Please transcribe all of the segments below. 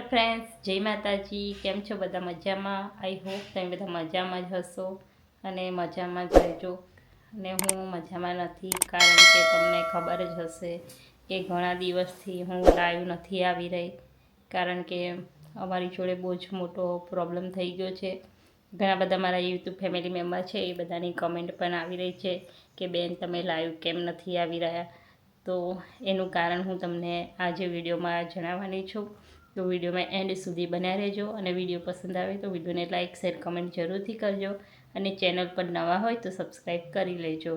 Friends જય માતાજી. કેમ છો બધા મજામાં? આઈ હોપ તમે બધા મજામાં જ હશો અને મજામાં જ રહેજો. અને હું મજામાં નથી, કારણ કે તમને ખબર જ હશે કે ઘણા દિવસથી હું લાઈવ નથી આવી રહી. કારણ કે અમારી જોડે બહુ જ મોટો પ્રોબ્લેમ થઈ ગયો છે. ઘણા બધા મારા યુટ્યુબ ફેમિલી મેમ્બર છે, એ બધાની કમેન્ટ પણ આવી રહી છે કે, બેન, તમે લાઈવ કેમ નથી આવી રહ્યા? તો એનું કારણ હું તમને આજે વિડીયોમાં જણાવવાની છું. તો વિડીયોમાં એન્ડ સુધી બન્યા રહેજો અને વીડિયો પસંદ આવે તો વિડીયોને લાઇક શેર, કમેન્ટ જરૂરથી કરજો અને ચેનલ પર નવા હોય તો સબસ્ક્રાઈબ કરી લેજો.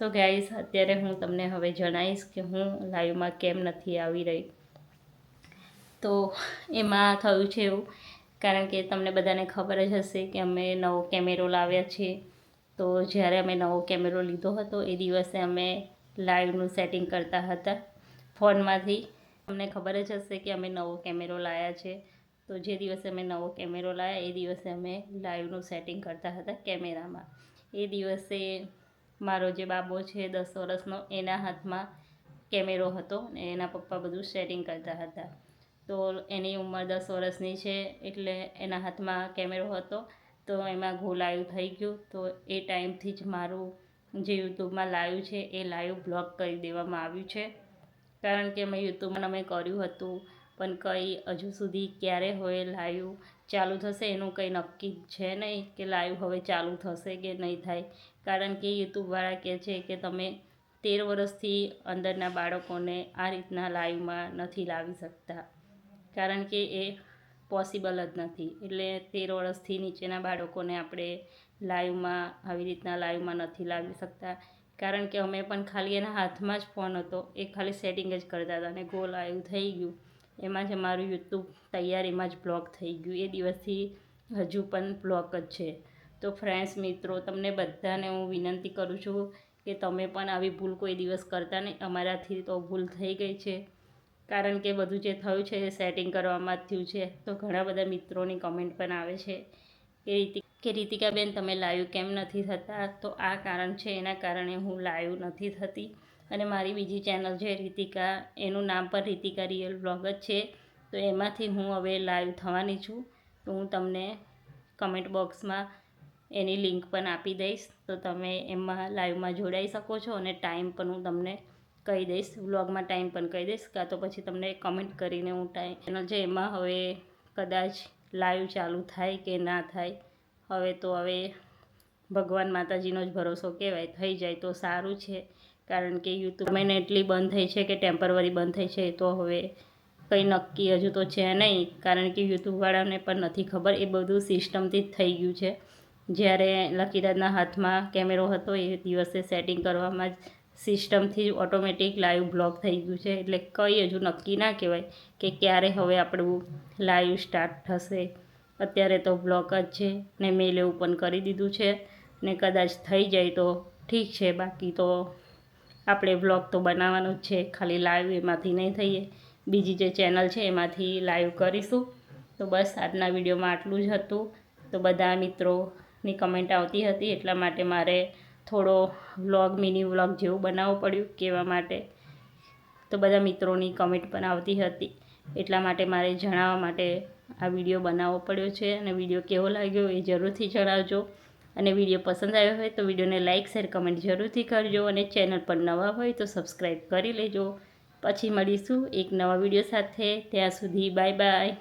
સો ગાઈઝ અત્યારે હું તમને હવે જણાવીશ કે હું લાઈવમાં કેમ નથી આવી રહી. તો એમાં થયું છે એવું, કારણ કે તમને બધાને ખબર જ હશે કે અમે નવો કેમેરો લાવ્યા છે. તો જ્યારે અમે નવો કેમેરો લીધો હતો એ દિવસે અમે લાઈવનું સેટિંગ કરતા હતા ફોનમાંથી. તમને ખબર જ હશે કે અમે નવો કેમેરો લાવ્યા છે. તો જે દિવસે અમે નવો કેમેરો લાવ્યા એ દિવસે અમે લાઈવનું સેટિંગ કરતા હતા કેમેરામાં. એ દિવસે મારો જે બાબો છે, દસ વર્ષનો, એના હાથમાં કેમેરો હતો ને એના પપ્પા બધું સેટિંગ કરતા હતા. તો એની ઉંમર દસ વર્ષની છે એટલે એના હાથમાં કેમેરો હતો. તો એમાં ઘો લાઈવ થઈ ગયું. તો એ ટાઈમથી જ મારું જે યુટ્યુબમાં લાઈવ છે, એ લાઈવ બ્લોક કરી દેવામાં આવ્યું છે. કારણ કે મેં યુટ્યુબમાં અમે કર્યું હતું, પણ કંઈ હજુ સુધી ક્યારે હોય લાઈવ ચાલુ થશે એનું કંઈ નક્કી છે નહીં કે લાઈવ હવે ચાલુ થશે કે નહીં થાય. કારણ કે યુટ્યુબવાળા કહે છે કે તમે તેર વર્ષથી અંદરના બાળકોને આ રીતના લાઈવમાં નથી લાવી શકતા. કારણ કે એ પોસિબલ જ નથી. એટલે તેર વર્ષથી નીચેના બાળકોને આપણે લાઈવમાં, આવી રીતના લાઈવમાં નથી લાવી શકતા. કારણ કે અમે પણ ખાલી એના હાથમાં જ ફોન હતો. એ ખાલી સેટિંગ જ કરતા હતા અને ગોલ આવ્યું થઈ ગયું. એમાં જ અમારું યુટ્યુબ તૈયારીમાં જ બ્લોક થઈ ગયું. એ દિવસથી હજુ પણ બ્લોક જ છે. તો ફ્રેન્ડ્સ મિત્રો, તમને બધાને હું વિનંતી કરું છું કે તમે પણ આવી ભૂલ કોઈ દિવસ કરતા નહીં. અમારાથી તો ભૂલ થઈ ગઈ છે. કારણ કે બધું જે થયું છે, એ સેટિંગ કરવામાં થયું છે. તો ઘણા બધા મિત્રોની કમેન્ટ પણ આવે છે. એ રીતે કે રીતિકાબેન તમે લાઈવ કેમ નથી થતા? તો આ કારણ છે, એના કારણે હું લાઈવ નથી થતી. અને મારી બીજી ચેનલ છે રીતિકા, એનું નામ પણ રીતિકા રિયલ બ્લોગ જ છે. તો એમાંથી હું હવે લાઈવ થવાની છું. તો હું તમને કમેન્ટ બોક્સમાં એની લિંક પણ આપી દઈશ. તો તમે એમાં લાઈવમાં જોડાઈ શકો છો અને ટાઈમ પણ હું તમને કહી દઈશ. વ્લોગમાં ટાઈમ પણ કહી દઈશ. કાં તો પછી તમને કમેન્ટ કરીને હું ટાઈમ ચેનલ છે એમાં હવે કદાચ લાઈવ ચાલુ થાય કે ના થાય. હવે તો હવે ભગવાન માતાજીનો જ ભરોસો કહેવાય, થઈ જાય તો સારું છે. કારણ કે યુટ્યુબ મેને એટલી બંધ થઈ છે કે ટેમ્પરવરી બંધ થઈ છે, તો હવે કંઈ નક્કી હજુ તો છે નહીં. કારણ કે યુટ્યુબવાળાને પણ નથી ખબર, એ બધું સિસ્ટમથી જ થઈ ગયું છે. જ્યારે લકીરાજના હાથમાં કેમેરો હતો, એ દિવસે સેટિંગ કરવામાં જ સિસ્ટમથી ઓટોમેટિક લાઈવ બ્લોક થઈ ગયું છે. એટલે કંઈ હજુ નક્કી ના કહેવાય કે ક્યારે હવે આપણું લાઈવ સ્ટાર્ટ થશે. અત્યારે તો બ્લોક જ છે ને મેલ પણ કરી દીધું છે ને કદાચ થઈ જાય તો ઠીક છે, બાકી તો આપણે બ્લોગ તો બનાવવાનો જ છે, ખાલી લાઈવ એમાંથી નહીં થઈએ. બીજી જે ચેનલ છે એમાંથી લાઈવ કરીશું. તો બસ આજના વિડીયોમાં આટલું જ હતું. તો બધા મિત્રોની કમેન્ટ આવતી હતી એટલા માટે મારે થોડો વ્લોગ મિની વ્લોગ જેવું બનાવવું પડ્યું કહેવા માટે. તો બધા મિત્રોની કમેન્ટ પણ આવતી હતી. એટલા માટે મારે જણાવવા માટે આ વીડિયો બનાવવો પડ્યો છે અને વીડિયો કેવો લાગ્યો એ જરૂરથી જણાવજો. અને વીડિયો પસંદ આવ્યો હોય તો વિડીયોને લાઇક શેર, કમેન્ટ જરૂરથી કરજો અને ચેનલ પર નવા હોય તો સબસ્ક્રાઈબ કરી લેજો. પછી મળીશું એક નવા વીડિયો સાથે. ત્યાં સુધી બાય બાય.